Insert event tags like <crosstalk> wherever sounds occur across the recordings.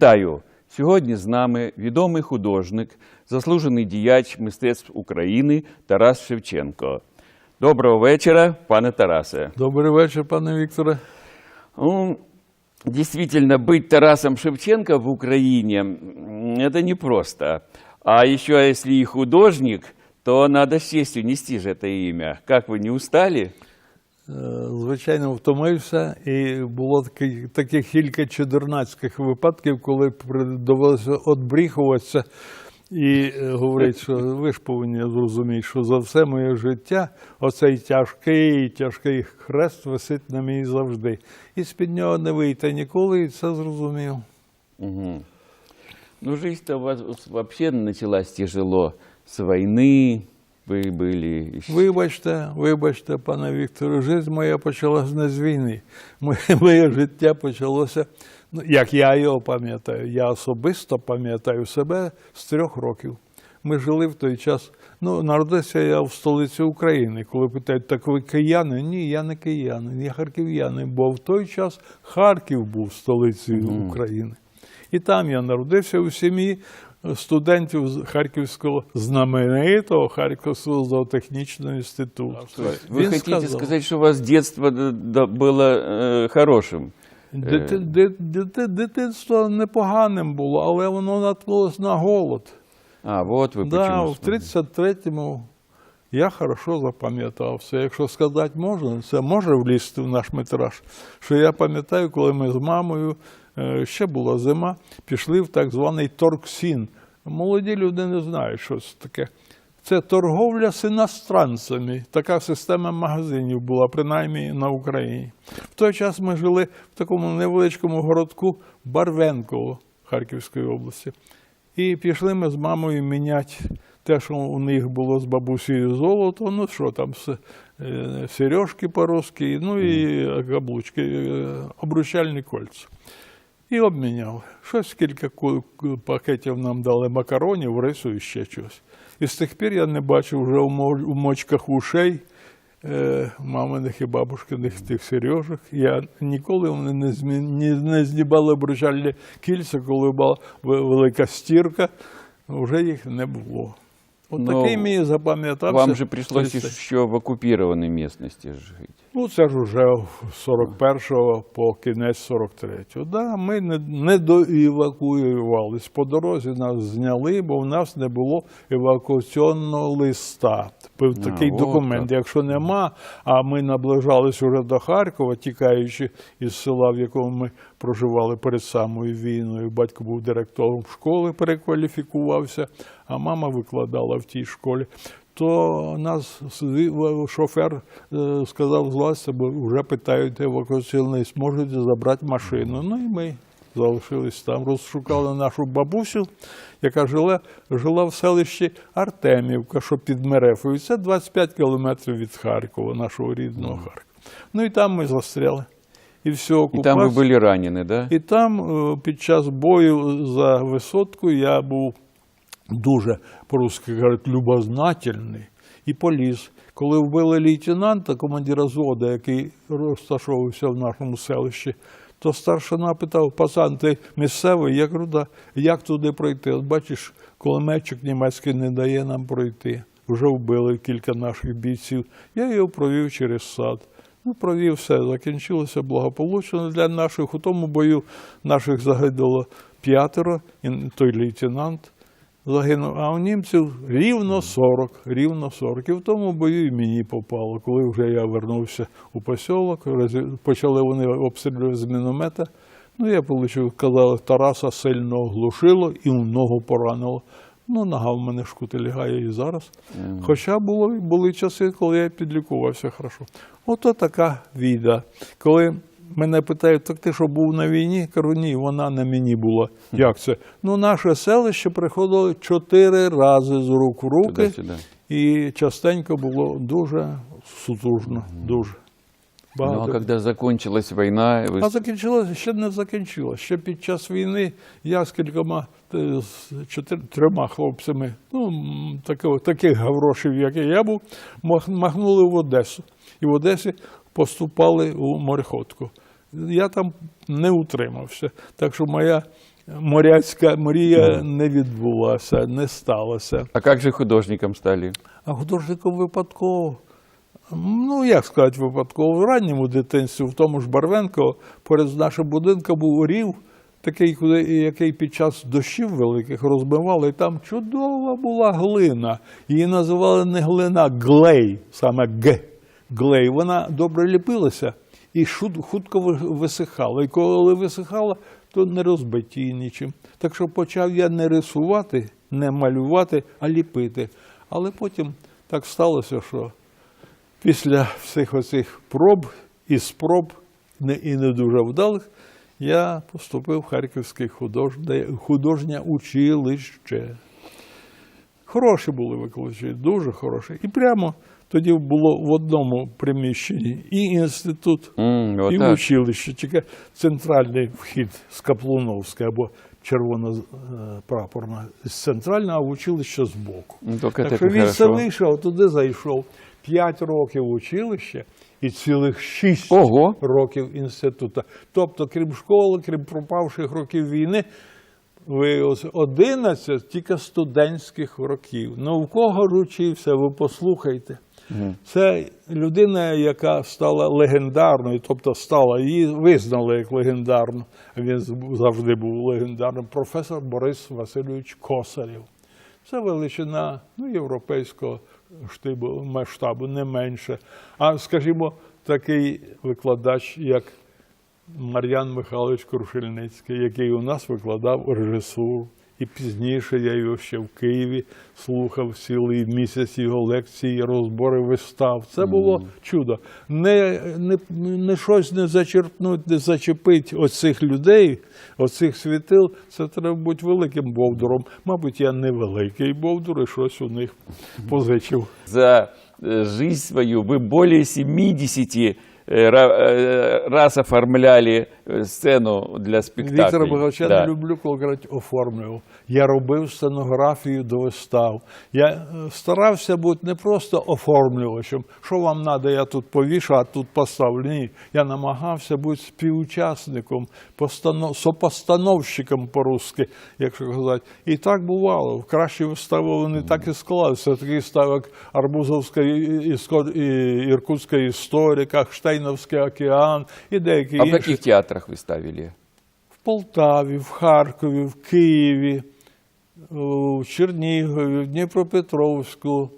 Вітаю! Сьогодні з нами відомий художник, заслужений діяч мистецтв України Тарас Шевченко. Доброго вечора, пане Тарасе. Добрий вечір, пане Вікторе. Ну, действительно, быть Тарасом Шевченко в Украине м, это непросто. А еще если и художник, то надо с честью нести же это имя. Как вы не устали? Е, Звичайно, втомився, і було таки- таких кілька чудернацьких випадків, коли довелося відбріхуватися і е, говорити, що ви ж повинні зрозуміти, що за все моє життя оцей тяжкий, тяжкий хрест висить на мені завжди. І з-під нього не вийти ніколи, і це зрозумів. Мгм. Ну, жизнь-то у вас вообще началась тяжело. С войны вы были. ещё- Вибачте, вибачте, пане Вікторе, життя моя почалася не з війни. Моє, <laughs> моє життя почалося, ну, як я його пам'ятаю. Я особисто пам'ятаю себе з трьох років. Ми жили в той час. Ну, народився я в столиці України. Коли питають, так ви кияни? Ні, я не киянин, я харків'янин, бо в той час Харків був столицею України. І там я народився у сім'ї студентів з Харківського знаменитого Харківського зоотехнічного інституту. Вы Він хотите сказав, сказать, что у вас детство д- да, было э, хорошим? «Дити- ди- дити- дитинство непоганим було, але воно наткнулось на голод. А, вот вы Да, почему. в 33-му я хорошо запам'ятав все. Якщо сказати можна, це може влізти в наш метраж. Що я пам'ятаю, коли ми з мамою, е, ще була зима, пішли в так званий торксін. Молоді люди не знають, що це таке. Це торговля з іностранцями. Така система магазинів була, принаймні на Україні. В той час ми жили в такому невеличкому городку Барвенково Харківської області. І пішли ми з мамою міняти те, що у них було з бабусею золото, ну що там, е, сережки по-русски, ну і каблучки, е, обручальні кольця. І обміняли. Щось кілька ку- ку- пакетів нам дали макаронів, рису і ще щось. І з тих пір я не бачив вже у мо- у мочках ушей е, маминих і бабушкиних тих сережок. Я ніколи вони не, змі... не, не знімали обручальні кільця, коли була ве- велика стірка, вже їх не було. От Ну, такий мені запам'ятався. Вам же пришлось цей- еще в оккупированной местности жить. Ну, це ж уже з 41-го по кінець 43-го. Да, ми не, не доевакуювались. По дорозі нас зняли, бо в нас не було евакуаційного листа. Був такий от документ. так. Якщо нема, а ми наближались уже до Харкова, тікаючи із села, в якому ми проживали перед самою війною. Батько був директором школи, перекваліфікувався, а мама викладала в тій школі то нас звів- шофер е, сказав злазьте, бо вже питають евакуаційний, зможете забрати машину. Ну і ми залишились там, розшукали нашу бабусю, яка жила, жила в селищі Артемівка, що під Мерефою. Це 25 кілометрів від Харкова, нашого рідного Харкова. Ну і там ми застряли. І все, И там вы окупація. были ранены, да? І там е, під час бою за висотку я був дуже, по-русски кажуть, любознательний і поліз. Коли вбили лейтенанта, командира зводу, який розташовувався в нашому селищі, то старшина питав, пацан, ти місцевий? Я кажу, да. Як туди пройти? От бачиш, кулеметчик німецький не дає нам пройти. Вже вбили кілька наших бійців. Я його провів через сад. Ну, провів все, закінчилося благополучно для наших. У тому бою наших загинуло п'ятеро, і той лейтенант загинув, а у німців рівно 40, рівно 40. І в тому бою і мені попало. Коли вже я вернувся у посілок, почали вони обстрілювати з міномета. Ну, я отримав, казали, Тараса сильно оглушило і в ногу поранило. Ну, нога в мене шкутилягає і зараз. Хоча було, були часи, коли я підлікувався хорошо. Ото така війна. Коли мене питають, так ти що був на війні? Кажу, ні, вона на мені була. Як це? Ну, наше селище приходило чотири рази з рук в руки, і частенько було дуже сутужно, дуже. Ну, а Багато. когда закончилась война, вы... А закінчилося, ще не закінчилося. Ще під час війни я з кількома е, з чотир- трьома хлопцями, ну м, такого, таких гаврошів, як і я був, мах- махнули в Одесу. І в Одесі поступали у мореходку. Я там не утримався. Так що моя моряцька мрія не відбулася, не сталася. А как же художником стали? А художником випадково. Ну, як сказати, випадково, в ранньому дитинстві, в тому ж Барвенко, поряд з нашим будинком був рів, такий, який під час дощів великих розбивали, і там чудова була глина. Її називали не глина, глей, саме Г. Глей. Вона добре ліпилася і хутко висихала. І коли висихала, то не розбиті нічим. Так що почав я не рисувати, не малювати, а ліпити. Але потім так сталося, що після всіх оцих проб і спроб, і не дуже вдалих, я поступив в Харківське художнє, художнє училище. Хороші були викладачі, дуже хороші. І прямо тоді було в одному приміщенні і інститут, і так. училище, тільки центральний вхід з Каплуновська або червона е, з центрального, а в училище з боку. Ну, Так що він хорошо. вийшов, туди зайшов. П'ять років училище і цілих шість Ого. років інституту. Тобто, крім школи, крім пропавших років війни, виявилося 11 тільки студентських років. Ну, в кого ж учився, ви послухайте. Це людина, яка стала легендарною, тобто стала, її визнали як легендарну. Він завжди був легендарним. Професор Борис Васильович Косарєв. Це величина ну, європейського штибу, масштабу, не менше. А скажімо, такий викладач, як Мар'ян Михайлович Крушельницький, який у нас викладав режисуру І пізніше я його ще в Києві слухав цілий місяць його лекції, розбори вистав. Це було чудо. Не, не, не щось не зачерпнути, не зачепити оцих людей, оцих світил. Це треба бути великим бовдуром. Мабуть, я не великий бовдур, і щось у них позичив. За э, жизнь свою вы более 70 э, ра- э, раз оформляли э, сцену для спектаклей. Віктора Боговича Да. не люблю, коли кажуть, оформлював. Я робив сценографію до вистав. Я е, старався бути не просто оформлювачем, що вам треба, я тут повішу, а тут поставлю. Ні. Я намагався бути співучасником, постанов... сопостановщиком по-русски, якщо казати. І так бувало. В кращі вистави вони так і склалися. Такий став, як Арбузовська і- Іркутська історика, Штейновський океан і деякі А в інші. театрах вы ставили? В Полтаві, в Харкові, в Києві, в Чернігові, в Дніпропетровську,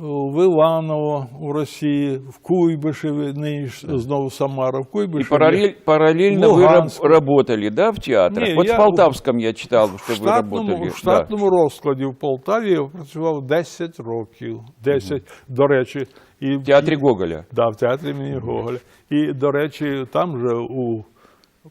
в Іваново у Росії, в Куйбишеві, нині знову Самара, в И Куйбишеві. параллель- параллельно вы раб- работали, да, в театрах? Не, вот я в Полтавском я читал, в что вы штатному, работали. в штатному розкладі в Полтаві я працював 10 років. 10, до речі. І, В театре Гоголя. Да, в театрі імені Гоголя. І, до речі, там же у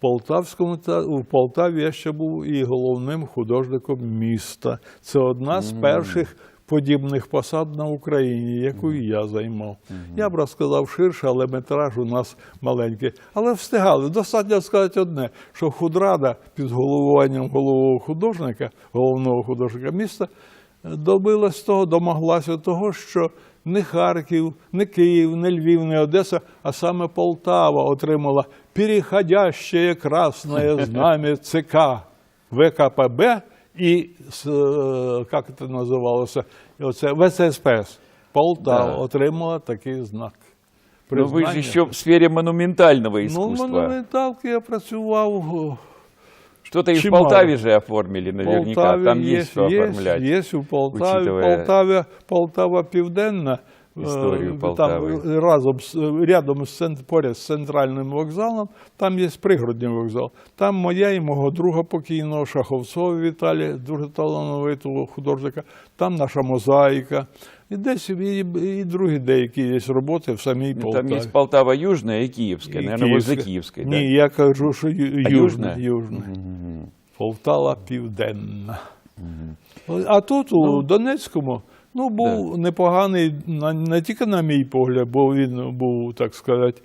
Полтавському та у Полтаві я ще був і головним художником міста. Це одна з перших подібних посад на Україні, яку і я займав. Я б розказав ширше, але метраж у нас маленький. Але встигали. Достатньо сказати одне, що худрада під головуванням головного художника, головного художника міста, добилась того, домоглася того, що не Харків, не Київ, не Львів, не Одеса, а саме Полтава отримала переходяще красне <laughs> знамя ЦК ВКПБ і е, як це називалося? Оце ВССПС. Полтава Да. отримала такий знак. Вы же Признання. еще в сфере монументального Ну, в искусства. монументалки я працював. Что-то и в Полтаве же оформили наверняка. Полтаві Там є, есть что оформлять. Є у Полтаві. учитывая Полтаві, Полтава Південна. Е, Історію Полтави. Там разом рядом з поряд з центральним вокзалом, там є пригородній вокзал. Там моя і мого друга покійного Шаховцова Віталія, дуже талановитого художника. Там наша мозаїка. І десь і, і другі деякі є роботи в самій Ну, Полтаві. Там есть Полтава Киевская. І Наверное, возле Київська. Да? Ні, я кажу, що южна. южна? южна. Полтава Південна. А тут у Донецькому ну, був непоганий, не тільки на мій погляд, бо він був, так сказати,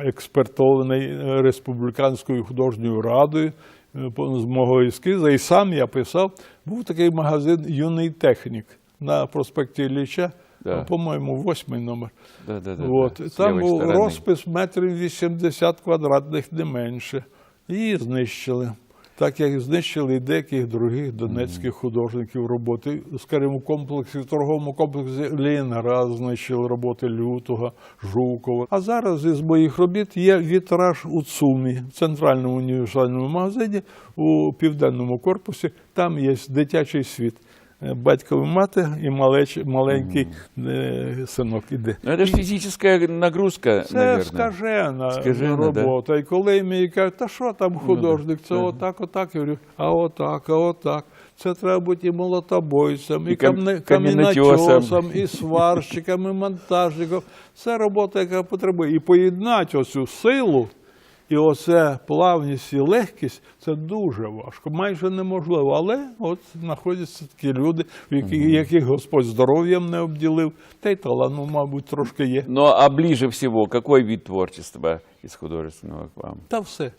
експертований республіканською художньою радою е, з мого ескіза. І сам я писав, був такий магазин Юний технік на проспекті Ілліча, Да. по-моєму, восьмий номер. Да, да, да, От. да, Там був розпис метрів 80 квадратних, не менше. Її знищили. Так як знищили і деяких других донецьких художників роботи. Скажімо, в комплексі, в торговому комплексі Ленінград знищили роботи Лютого, Жукова. А зараз із моїх робіт є вітраж у ЦУМі, в центральному універсальному магазині у південному корпусі. Там є дитячий світ. Е, Батько і мати і малеч, маленький е, синок іде. Ну, это же физическая нагрузка, Це скажена, Скажена, робота. І коли мені кажуть, та що там художник, це отак, отак. Я говорю, а отак, а отак. Це треба бути і молотобойцем, і, І кам- камінотьосом, і сварщиком, і монтажником. Це робота, яка потребує. І поєднати оцю силу і оце плавність і легкість це дуже важко, майже неможливо. Але от знаходяться такі люди, в яких, яких Господь здоров'ям не обділив, та й талану, мабуть, трошки є. Ну, а ближе всего, какой вид творчества из художественного к вам? Та все.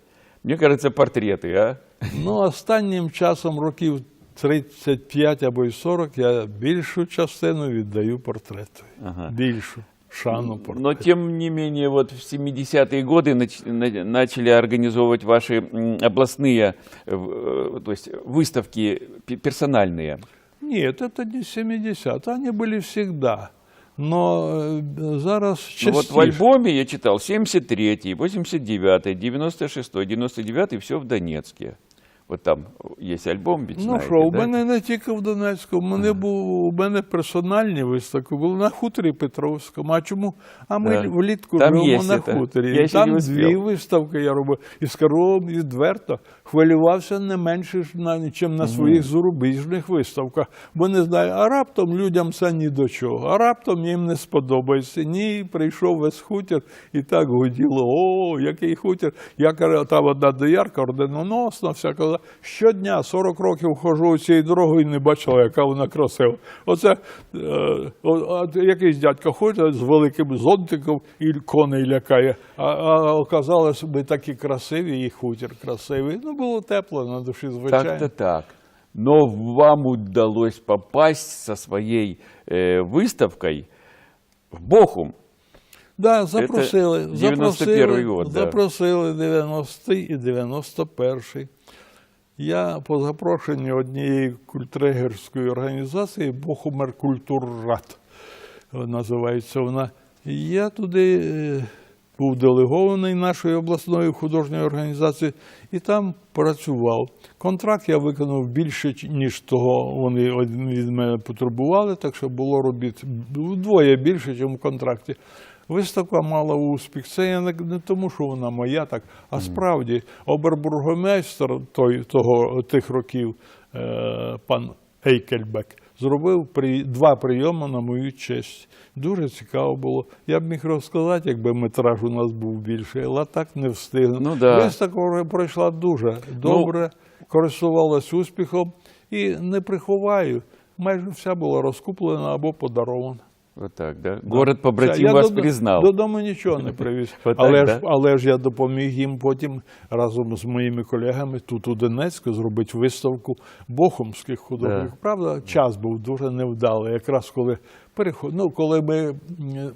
Мне кажется, портреты, а? Ну, останнім часом років 35 або й 40 я більшу частину віддаю портрету. Ага. Більшу шану портрету. Но тем не менее, вот в 70-е годы нач- на- начали организовывать ваши м, областные, э, в- э, то есть выставки пе- персональные. Нет, это не 70 они были всегда. Но э, зараз Ну, вот частіше. в альбоме я читал 73-й, 89-й, 96-й, 99-й, все в Донецке. Вот там есть альбом, ведь Ну що, у мене не тільки в Донецьку, у мене був у мене персональні виставки були на хуторі Петровському. А чому? А ми Да. влітку Там живемо є на це. хуторі. Я І ще там успів. дві виставки я робив. І скажу вам відверто, хвилювався не менше, ж на, ніж на своїх зарубіжних виставках. Бо не знаю, а раптом людям це ні до чого, а раптом їм не сподобається. Ні, прийшов весь хутір і так гуділо. О, який хутір. Я кажу, там одна доярка орденоносна, вся казала, щодня 40 років ходжу цією дорогою і не бачила, яка вона красива. Оце е, о- якийсь дядько ходить з великим зонтиком і коней лякає. А, а оказалось, ми такі красиві, і хутір красивий. Ну, було тепло на душі, звичайно. Так-то так. Но вам удалось попасть со своей э, выставкой в Бохум. Да, запросили. Це запросили 91-й год, да. запросили 90-й і 91-й. Я по запрошенню однієї культрегерської організації Бохумер Культуррат називається вона. Я туди е, був делегований нашої обласної художньої організації і там працював. Контракт я виконав більше, ніж того вони від мене потребували, так що було робіт вдвоє більше, ніж в контракті. Виставка мала успіх. Це я не, не тому, що вона моя, так, а справді обербургомейстер той, того, тих років, е, пан Ейкельбек, зробив при, два прийоми на мою честь. Дуже цікаво було. Я б міг розказати, якби метраж у нас був більший, але так не встигну. Ну да. Виставка пройшла дуже добре, користувалась успіхом і не приховаю. Майже вся була розкуплена або подарована. Вот так, да? Город побратим Я вас додо- признал. Додому нічого не привіз. Але, ж, але ж я допоміг їм потім разом з моїми колегами тут у Донецьку зробити виставку бохомських художників. Правда, час був дуже невдалий. Якраз коли переход... ну, коли ми м,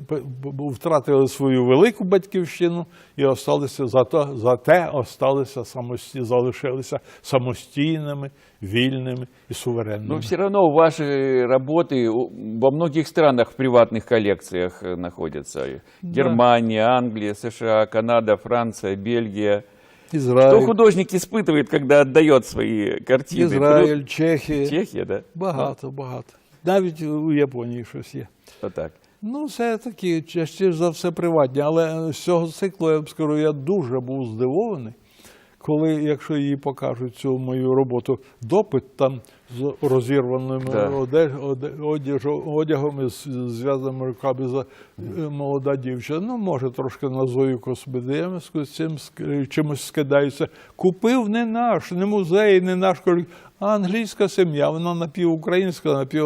п- б- втратили свою велику батьківщину і осталися зато, зате осталися самості... залишилися самостійними, вільними і суверенними. Но все равно ваши работы у- во многих странах в приватных коллекциях э, находятся. Германия, Англия, США, Канада, Франция, Бельгия. Ізраїль, Что художник испытывает, когда отдает свои картины? Ізраїль, Чехія. Плюс- Чехия, да? Багато, багато. Навіть у Японії щось є. Так. Ну, це такі, частіше за все приватні. Але з цього циклу, я б скажу, я дуже був здивований, коли, якщо її покажуть цю мою роботу, допит там з розірваними Да. оде- оде- одягом і з зв'язаними руками за е, молода дівчина. Ну, може, трошки на Зою Космедемську з цим чимось скидається. Купив не наш, не музей, не наш, колік, а англійська сім'я. Вона напівукраїнська, напів